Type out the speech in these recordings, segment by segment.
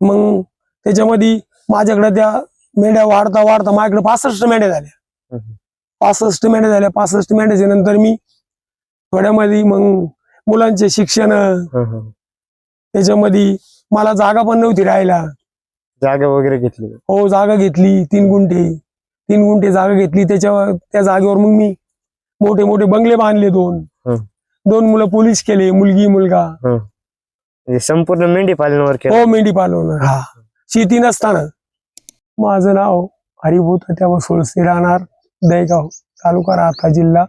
मग त्याच्यामध्ये माझ्याकडे त्या मेंढ्या वाढता वाढता माझ्याकडे पासष्ट मेंढ्या झाल्या. पासष्ट मेंढ्या झाल्या. पासष्ट मेंढ्याच्या नंतर मी थोड्यामध्ये मग मुलांचे शिक्षण. त्याच्यामध्ये मला जागा पण नव्हती राहायला. जागा वगैरे घेतली. हो जागा घेतली तीन गुंठे तीन गुंठे जागा घेतली. त्याच्यावर त्या जागेवर मग मी मोठे मोठे बंगले बांधले दोन. दोन मुलं पोलीस केले मुलगी मुलगा. म्हणजे संपूर्ण मेंढी पालनावर केलं. हो मेंढी पालवणार. हा. शेती नसताना. माझं नाव हरिभूत त्या सोळसे राहणार. दहेगाव तालुका राहता जिल्हा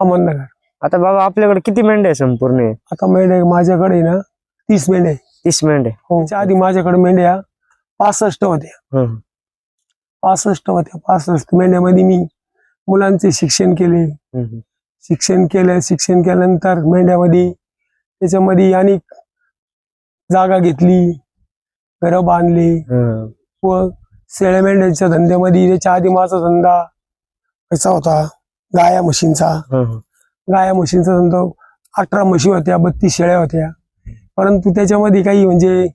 अहमदनगर. आता बाबा आपल्याकडे किती मेंढ्या आहे संपूर्ण? आता मेंढ्या माझ्याकडे ना तीस मेंढ्या आहे. तीस मेंढ्या हो. त्याच्या आधी माझ्याकडे मेंढ्या पासष्ट होत्या. हं. पासष्ट होत्या पासष्ट मेंढ्यामध्ये मी मुलांचे शिक्षण केले. हं. शिक्षण केलं शिक्षण केल्यानंतर मेंढ्यामध्ये त्याच्यामध्ये अनेक जागा घेतली घरं बांधली. व शेळ्या मेंढ्यांच्या धंद्यामध्ये आधी माझा धंदा कसा होता? गाया म्हशींचा. गाया म्हशींचा धंदा अठरा म्हशी होत्या बत्तीस शेळ्या होत्या. परंतु त्याच्यामध्ये काही म्हणजे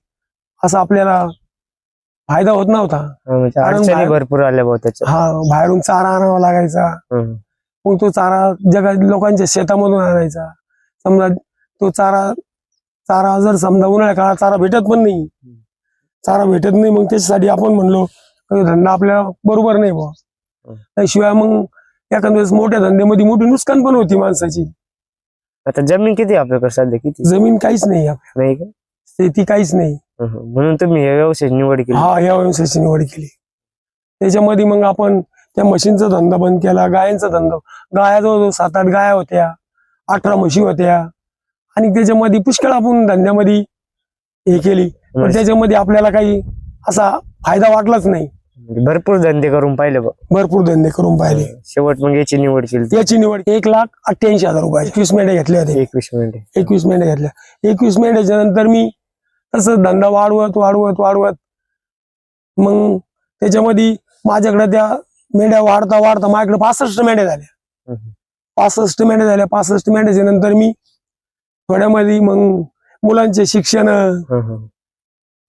असा आपल्याला फायदा होत नव्हता. हं, म्हणजे भरपूर आल्या हा बाहेरून चारा आणावा लागायचा. हं, मग तो चारा जगात लोकांच्या शेतामधून आणायचा. समजा तो चारा चारा जर समजा उन्हाळ्या काळात चारा भेटत पण नाही. चारा भेटत नाही मग त्याच्यासाठी आपण म्हणलो "अरे धंदा आपल्याला बरोबर नाही बुवा. हं. शिवाय मग एखाद्या वेळेस मोठ्या धंद्यामध्ये मोठी नुकसान पण होती माणसाची. आता जमीन किती आहे आपल्याकडे सध्या? किती? जमीन काहीच नाही आपल्या नाही का? शेती काहीच नाही. म्हणून तुम्ही हे व्यवसाय निवड केली. हा या व्यवसायाची निवड केली. त्याच्यामध्ये मग आपण त्या म्हशींचा धंदा बंद केला गायांचा धंदा. गाया सात आठ गाया होत्या अठरा म्हशी होत्या. आणि त्याच्यामध्ये पुष्कळ आपण धंद्यामध्ये हे केली. पण त्याच्यामध्ये आपल्याला काही असा फायदा वाटलाच नाही. भरपूर धंदे करून पाहिले. भरपूर धंदे करून पाहिले. शेवट मग याची निवड केली. याची निवड एक लाख अठ्ठ्याऐंशी हजार रुपये. एकवीस मेंढ्या घेतल्या होत्या. एकवीस मिनिटे एकवीस मेंढ्या घेतल्या. एकवीस मेंढ्याच्या नंतर मी तसं धंदा वाढवत वाढवत वाढवत मग त्याच्यामध्ये माझ्याकडे त्या मेंढ्या वाढता वाढता माझ्याकडे पासष्ट मेंढ्या झाल्या. पासष्ट मेंढ्या झाल्या. पासष्ट मेंढ्याच्या नंतर मी थोड्यामध्ये मग मुलांचे शिक्षण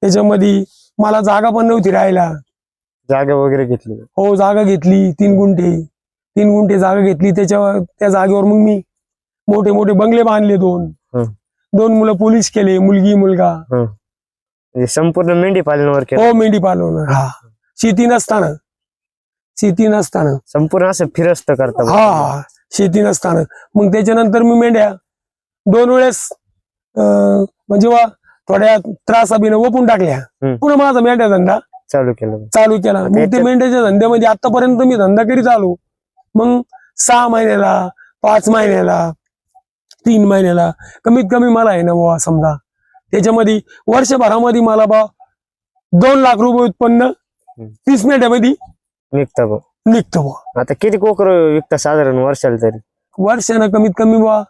त्याच्यामध्ये मला जागा पण नव्हती राहायला. जागा वगैरे घेतली. हो जागा घेतली तीन गुंठे. तीन गुंठे जागा घेतली. त्याच्यावर त्या जागेवर मग मी मोठे मोठे बंगले बांधले दोन. दोन मुलं पोलीस केले मुलगी मुलगा. म्हणजे संपूर्ण मेंढी पालनावर केलं. हो मेंढी पालवणार हा. शेती नसताना. शेती नसताना. संपूर्ण असं फिरस्त करता. हा हा. शेती नसताना. मग त्याच्यानंतर मी मेंढ्या दोन वेळेस म्हणजे वा थोड्या त्रासाबीनं ओपून टाकल्या. पुन्हा माझा मेंढ्या धंदा चालू केलं. चालू केला. मग ते मेंढ्याच्या धंद्यामध्ये आतापर्यंत मी धंदा करीत आलो. मग सहा महिन्याला पाच महिन्याला तीन महिन्याला कमीत कमी मला आहे ना बाबा समजा. त्याच्यामध्ये वर्षभरामध्ये मला बा दोन लाख रुपये उत्पन्न तीस मिनिटामध्ये निघता बा. निघतो बा आता किती कोकर विकता साधारण वर्षाला तरी? वर्षानं कमीत कमी बा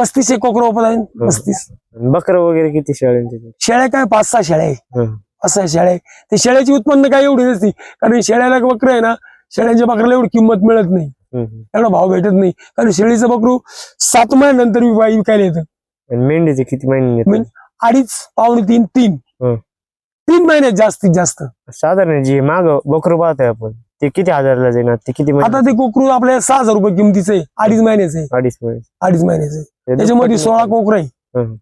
पस्तीस एक कोकर आहे. पस्तीस. बकर वगैरे किती शेळ्यांची शेळ्या काय? पाच सहा शेळ्या आहे. हं. पाच सहा शेळ्या ते शेळ्याची उत्पन्न काय एवढी नसती. कारण शेळ्याला बकरं आहे ना शेळ्यांच्या बकऱ्याला एवढी किंमत मिळत नाही. एवढा भाव भेटत नाही. कारण शेळीचं बकरू सात महिन्यानंतर विकायला येतं. आणि मेंढीचे किती महिने अडीच पावणे तीन तीन. तीन महिन्यात जास्तीत जास्त. साधारण जी माग बकरू पाहतोय आपण. ते किती हजारला जाईना ते किती महिने आता ते कोकरू आपल्या सहा हजार रुपये किमतीचं आहे. अडीच महिन्याचं आहे. अडीच महिने अडीच महिन्याचं आहे. ते त्याच्यामध्ये दुप्पट सोळा कोकर आहे. हं.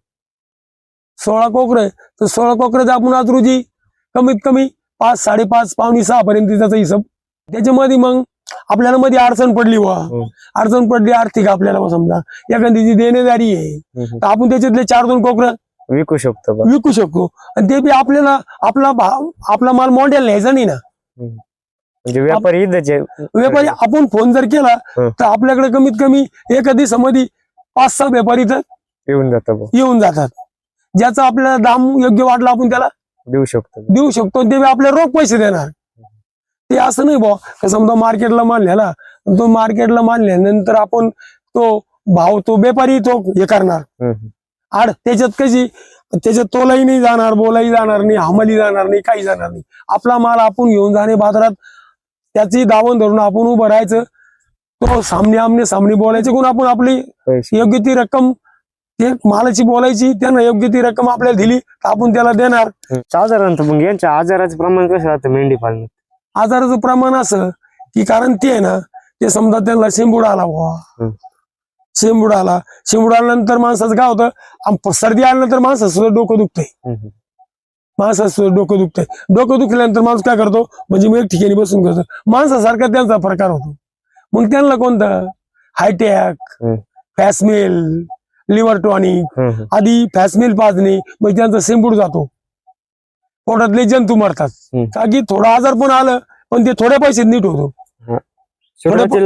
सोळा कोकर आहे. तर सोळा कोकराचा आपण आज रोजी कमीत कमी पाच साडेपाच पावणे सहा पर्यंत त्याचा हिशोब. त्याच्यामध्ये मग आपल्याला मध्ये अडचण पडली वा हं. अडचण पडली आर्थिक आपल्याला समजा. एखाद्याची देणेदारी आहे. तर आपण त्याच्यातले चार दोन कोकर विकू शकतो बा. विकू शकतो. आणि ते बी आपल्याला आपला आपला माल मोंड्याला न्यायचा नाही ना. म्हणजे व्यापारी आहे. व्यापारी आपण फोन जर केला हं. तर आपल्याकडे कमीत कमी एका दिवसामध्ये पाच सहा व्यापारी तर येऊन जातो बा. येऊन जातात ज्याचा आपल्याला दाम योग्य वाटला आपण त्याला देऊ शकतो. देऊ शकतो ते आपल्याला रोख पैसे देणार ते असं नाही बुवा का समजा मार्केटला माल न्याला तो मार्केटला माल नेल्यानंतर आपण तो भाव तो व्यापारी तो हे करणार हम्म. आड त्याच्यात कशी त्याच्यात तोलाही नाही जाणार बोलाही जाणार नाही हमाली जाणार नाही काही जाणार नाही आपला माल आपण घेऊन जाणे बाजारात त्याची दावण धरून आपण उभं राहायचं. तो सामने आमने सामने बोलायचे. कोण आपण आपली योग्य ती रक्कम ते मालाची बोलायची त्यांना योग्य ती रक्कम आपल्याला दिली तर आपण त्याला देणार. साधारणतः मग यांच्या आजाराचं प्रमाण कसं राहतं मेंढी पालनात? आजाराचं प्रमाण असं की कारण ते आहे ना ते समजा त्यांना शेंबूड आला बुवा. शेंबूड आला. शेंबूड आल्यानंतर माणसाचं काय होतं? सर्दी आल्यानंतर माणसाचं डोकं दुखतंय. माणसाचं डोकं दुखतंय डोकं दुखल्यानंतर माणूस काय करतो म्हणजे मी एक ठिकाणी बसून करतो माणसासारखा त्यांचा प्रकार होतो मग त्यांना कोणतं हायटॅक. फॅसमेल लिव्हर टॉनिक. आधी फॅसमेल पाजणे मग त्यांचा शेंबूड जातो पोटातले जंतू मरतात. का की थोडा आजार पण आलं पण ते थोड्या पैशात नीट होतो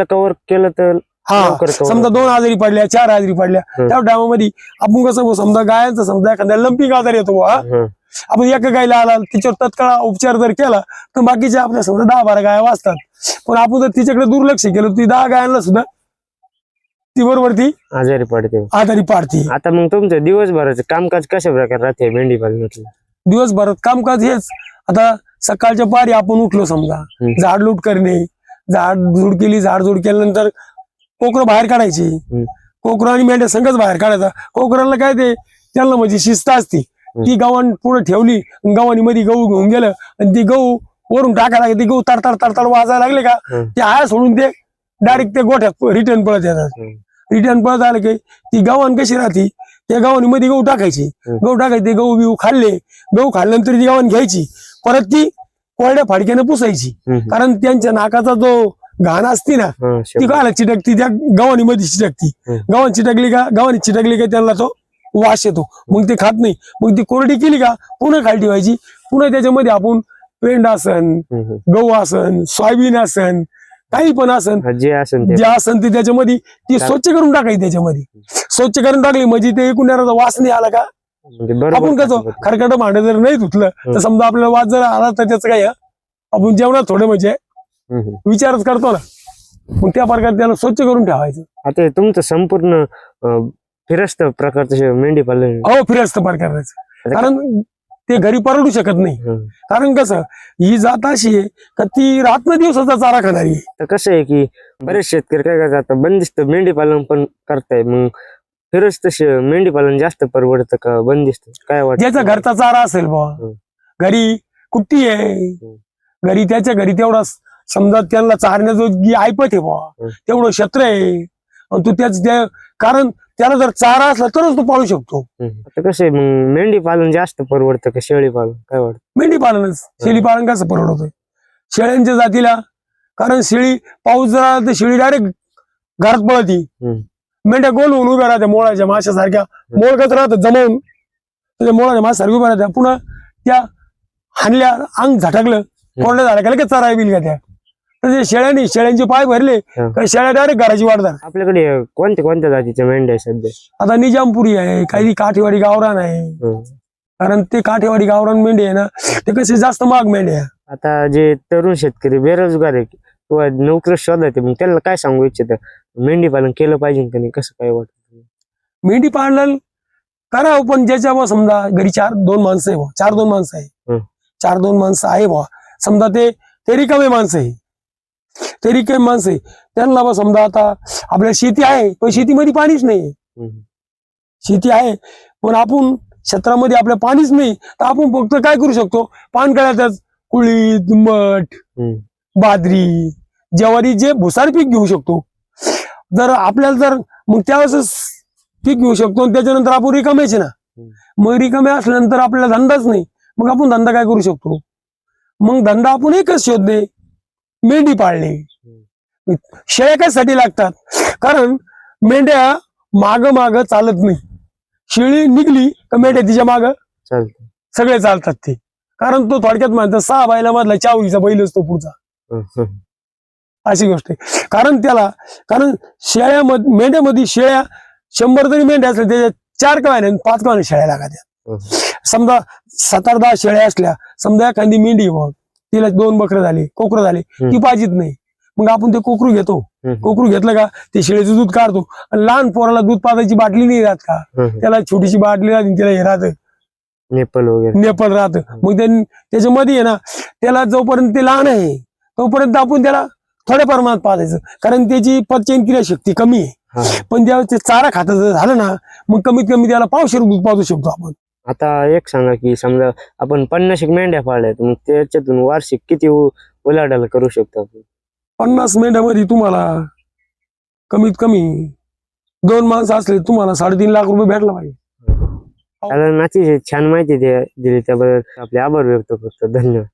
कव्हर केलं तर हा समजा. दोन आजारी पडल्या चार आजारी पडल्या. त्या टायमामध्ये आपण कसं समजा गायांचा समजा एखाद्या लंपिंग आजार येतो. आपण एका गायला आला त्याच्यावर तत्काळ उपचार जर केला तर बाकीच्या आपल्या समजा दहा बारा गाया वाचतात. पण आपण जर तिच्याकडे दुर्लक्ष केलं ती दहा गायांना सुद्धा ती बरोबर ती आजारी पडते. आजारी पाडते. आता मग तुमचं दिवसभराचं कामकाज कशा प्रकारे राहते मेंढी पालनातलं दिवसभरात कामकाज हेच. आता सकाळच्या पारी आपण उठलो समजा. हम्म. झाडलूट करणे. झाड झुड केली झाड झुड केल्यानंतर कोकरं बाहेर काढायची. कोकरं आणि मेंढ्या संघच बाहेर काढायचा. कोकरांना काय ते त्यांना म्हणजे शिस्त असते. ती गव्हाण पुढे ठेवली गव्हाणी मध्ये गहू घेऊन गेलं आणि ती गहू वरून टाकायला लागली ती गहू तडतड तडतड वाजायला लागले का. ते आया सोडून ते डायरेक्ट ते गोठ्यात रिटर्न पळत येतात. रिटर्न पळत आलं की ती गव्हाण कशी राहती त्या गव्हाणी मध्ये गहू टाकायची. गहू टाकायचे गहू बिहू खाल्ले गहू खाल्ल्यानंतर ती गव्हाण घ्यायची परत ती कोरड्या फाडक्याने पुसायची. कारण त्यांच्या नाकाचा जो घाण असती ना ती. काय चिटकती त्या गव्हाणी मध्ये चिटकती. गव्हाण चिटकली का गव्हाणी चिटकली का त्यांना तो वास येतो मग ते खात नाही मग ती कोरडी केली का पुन्हा खाली ठेवायची पुन्हा त्याच्यामध्ये आपण पेंड आसन. गहू आसन सोयाबीन आसन काही पण आसन जे ते जे आसन ते त्याच्यामध्ये ती स्वच्छ करून टाकायची त्याच्यामध्ये स्वच्छ करून टाकली म्हणजे ते एकूण वास नाही आला का म्हणजे आपण कसं खातं. खरकट भांडं जर नाही धुतलं तर. समजा आपल्याला वास जर आला तर त्याचं काय? आपण जेवणात थोडं म्हणजे. विचारच करतो ना मग त्या प्रकारे त्याला स्वच्छ करून ठेवायचं आता तुमचं संपूर्ण फिरस्त प्रकारचं मेंढी पालन हो फिरस्त पार करायचं कारण ते घरी परवडू शकत नाही. कारण कसं ही जात अशी आहे का ती रात्र दिवसाचा चारा खाणारी आहे. तर कसं आहे की बरेच शेतकरी काय करतात आता बंदिस्त मेंढी पालन पण करताय मग फिरस्त मेंढी पालन जास्त परवडतं का बंदिस्त काय वाटतं ज्याचा घरचा चारा असेल हम्म. घरी कुट्टी आहे घरी त्याच्या घरी तेवढा समजा त्यांना चारण्याचं जी ऐपत आहे हम्म. तेवढं क्षेत्र आहे तू त्याच त्या कारण त्याला जर चारा असला तरच तो पाळू शकतो. आता कसं आहे मग मेंढी पालन जास्त परवडतं का शेळी पालन? काय वाटतं? मेंढी पालनच शेळी पालन कसं परवडतंय? शेळ्यांच्या जातीला कारण शेळी पाऊस जर आला तर शेळी डायरेक्ट घरात पळती. हम्म. मेंढ्या गोल होऊन उभ्या राहत्या मोळाच्या माशासारख्या. मोळ कसं राहतं? जमवून. त्याच्या मोळाच्या माशासारख्या उभ्या राहत्या. पुन्हा त्या हाणल्या अंग झटकलं. कोरड्या झाल्या का लगेच चराय बिल का तसे शेळ्यांनी शेळ्यांचे पाय भरले हा. का शेळ्या डायरेक्ट घराची वाढतात आपल्याकडे कोणत्या कोणत्या जातीच्या मेंढ्या आहे सध्या? आता निजामपुरी आहे काही काठेवाडी गावरान आहे. कारण ते काठेवाडी गावरान मेंढे आहे ना ते कसे जास्त महाग मेंढे आहे आता जे तरुण शेतकरी बेरोजगार आहे किंवा नोकरी शोधायचे मग त्याला काय सांगू इच्छित? मेंढी पालन केलं पाहिजे का नाही? कसं काय वाटतं मेंढी पाळलं करा पण ज्याच्या समजा घरी चार दोन माणसं आहे बुवा, चार दोन माणसं आहे. चार दोन माणसं आहे बा समजा ते ते रिकामे माणसं आहे. ते रिकामे माणसं आहे. त्यांना बा समजा आता आपल्याला शेती आहे पण शेतीमध्ये पाणीच नाही. शेती आहे पण आपण क्षेत्रामध्ये आपल्या पाणीच नाही तर आपण फक्त काय करू शकतो? पान कळ्यातच कुळीत मठ. बाजरी ज्वारी जे भुसार पीक घेऊ शकतो. जर आपल्याला जर मग त्यावेळेस पीक घेऊ शकतो त्याच्यानंतर आपण रिकाम्याचे ना. मग रिकामे असल्यानंतर आपल्याला धंदाच नाही. मग आपण धंदा काय करू शकतो? मग धंदा आपण एकच शोधणे मेंढी पाळणे. शेळ्या कशासाठी लागतात. कारण मेंढ्या माग माग चालत नाही. शेळी निघली का मेंढ्या तिच्या माग? सगळे चालतात ते. कारण तो थोडक्यात म्हणतात सहा बैला मधला चावलीचा बैल असतो पुढचा. अशी गोष्ट आहे. कारण त्याला कारण शेळ्यामध्ये मेंढ्यामध्ये शेळ्या शंभर जरी मेंढ्या असल्या त्याच्या चार कवायने पाच कवायने शेळ्या हम्म. समजा सात आठ दहा शेळ्या असल्या समजा एखादी मेंढी बघ तिला दोन बकरं झाले कोकरं झाले. ती. पाहिजेत नाही. मग आपण ते कोकरू घेतो. कोकरू घेतलं का? ते शेळीचं दूध काढतो. आणि लहान पोराला दूध पाजायची बाटली नाही राहत का. त्याला छोटीशी बाटली राहते त्याला हे राहतं. नेपाल वगैरे. नेपाल राहतं. मग त्या त्याच्यामध्ये आहे ना त्याला जोपर्यंत ते लहान आहे तोपर्यंत आपण त्याला थोड्या प्रमाणात पाजायचं. कारण त्याची पचन क्रिया शक्ती कमी आहे. पण ज्यावेळेस ते चारा खातं जर झालं ना मग कमीत कमी त्याला पावशे दूध पाजू शकतो आपण. आता एक सांगा की समजा आपण पन्नास एक मेंढ्या पाळल्यात मग त्याच्यातून वार्षिक किती उ- उलाढाल करू शकतो आपण? पन्नास मेंढ्यामध्ये तुम्हाला कमीत कमी दोन माणसं असले तुम्हाला साडेतीन लाख रुपये भेटला पाहिजे. त्याला नाची छान माहिती दे- दिली त्याबद्दल. आपले आभार व्यक्त करतो. धन्यवाद.